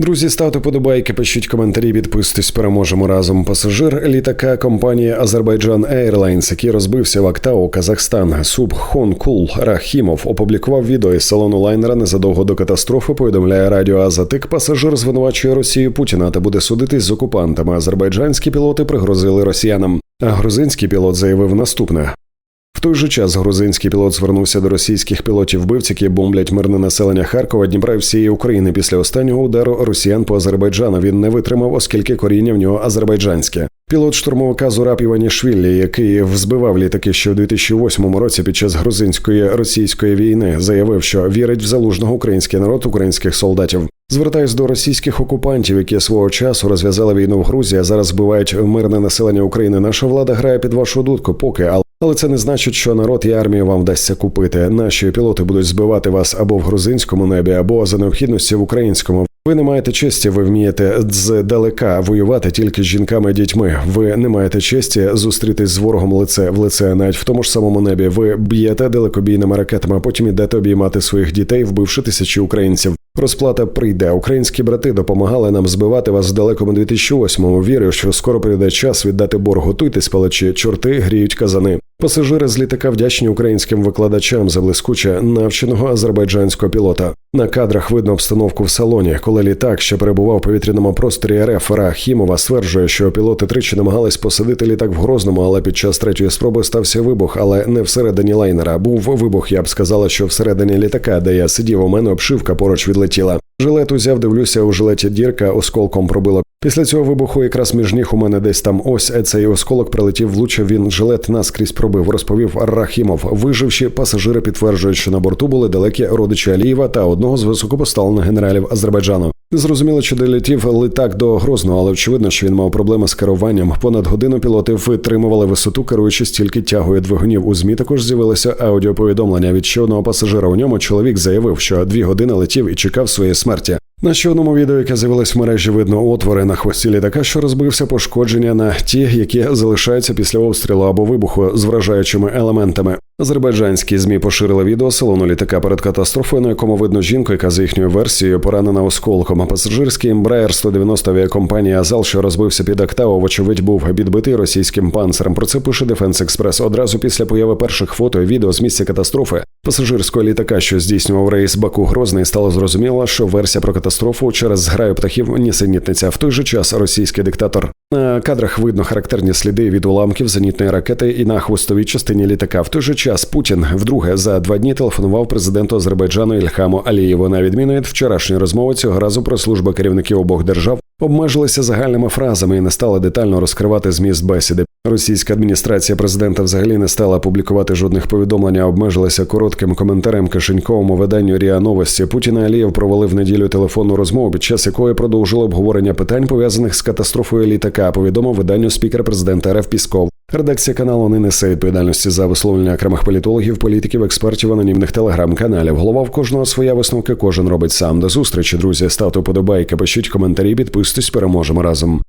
Друзі, ставте подобайки, пишіть коментарі, підписуйтесь, переможемо разом. Пасажир літака компанії Азербайджан Airlines, який розбився в Актау, Казахстан, Суб Хонкул Рахімов опублікував відео із салону лайнера незадовго до катастрофи. Повідомляє радіо Азатик. Пасажир звинувачує Росію Путіна та буде судитись з окупантами. Азербайджанські пілоти пригрозили росіянам. А грузинський пілот заявив наступне. В той же час грузинський пілот звернувся до російських пілотів вбивць, які бомблять мирне населення Харкова, Дніпра і всієї України. Після останнього удару росіян по Азербайджану він не витримав, оскільки коріння в нього азербайджанське. Пілот штурмовика Зураб Іванішвілі, який збивав літаки ще в 2008 році під час грузинської російської війни, заявив, що вірить в залужного український народ українських солдатів. Звертаюсь до російських окупантів, які свого часу розв'язали війну в Грузії, а зараз збивають мирне населення України. Наша влада грає під вашу дудку, поки але. Але це не значить, що народ і армію вам вдасться купити. Наші пілоти будуть збивати вас або в грузинському небі, або за необхідності в українському. Ви не маєте честі, ви вмієте здалека воювати тільки з жінками і дітьми. Ви не маєте честі зустрітись з ворогом лице в лице, навіть в тому ж самому небі. Ви б'єте далекобійними ракетами, а потім ідете обіймати своїх дітей, вбивши тисячі українців. Розплата прийде. Українські брати допомагали нам збивати вас в далекому 2008-му. Вірю, що скоро прийде час віддати борг. Готуйтесь, палачі, чорти гріють казани. Пасажири з літака вдячні українським викладачам за блискуче навченого азербайджанського пілота. На кадрах видно обстановку в салоні, коли літак, що перебував у повітряному просторі РФ Рахімова, стверджує, що пілоти тричі намагались посадити літак в Грозному, але під час третьої спроби стався вибух, але не всередині лайнера. Був вибух. Я б сказала, що всередині літака, де я сидів, у мене обшивка поруч відлетіла. Жилет узяв, дивлюся, у жилеті дірка осколком пробило. Після цього вибуху якраз між ніг у мене десь там ось цей осколок прилетів, влучив він жилет наскрізь пробив, розповів Рахімов. Виживші пасажири підтверджують, що на борту були далекі родичі Алієва та одного з високопоставлених генералів Азербайджану. Зрозуміло, чи долетів літак до Грозного, але очевидно, що він мав проблеми з керуванням. Понад годину пілоти витримували висоту, керуючись тільки тягою двигунів. У змі також з'явилося аудіоповідомлення від ще одного пасажира. У ньому чоловік заявив, що дві години летів і чекав своєї смерті. На ще одному відео, яке з'явилось в мережі, видно отвори на хвості літака, що розбився пошкодження на ті, які залишаються після обстрілу або вибуху з вражаючими елементами. Азербайджанські змі поширили відео салону літака перед катастрофою, на якому видно жінку, яка за їхньою версією поранена осколком. А пасажирський Embraer 190 авіакомпанії Азал, що розбився під Актау, вочевидь був підбитий російським панцером. Про це пише Defense Express. Одразу після появи перших фото і відео з місця катастрофи пасажирського літака, що здійснював рейс Баку Грозний, стало зрозуміло, що версія про катастрофу через зграю птахів нісенітниця. В той же час російський диктатор на кадрах видно характерні сліди від уламків зенітної ракети і на хвостовій частині літака. В той же час Путін вдруге за два дні телефонував президенту Азербайджану Ільхаму Алієву. На відміну від вчорашньої розмови цього разу про служби керівників обох держав обмежилися загальними фразами і не стали детально розкривати зміст бесіди. Російська адміністрація президента взагалі не стала публікувати жодних повідомлень, а обмежилася коротким коментарем кишеньковому виданню Ріа Новості. Путін і Алієв провели в неділю телефонну розмову, під час якої продовжили обговорення питань пов'язаних з катастрофою літака. Повідомив виданню спікер президента РФ Пісков. Редакція каналу не несе відповідальності за висловлення окремих політологів, політиків, експертів, анонімних телеграм-каналів. Голова в кожного своя висновки, кожен робить сам. До зустрічі, друзі. Ставте вподобайки, пишіть коментарі, підписуйтесь, переможемо разом.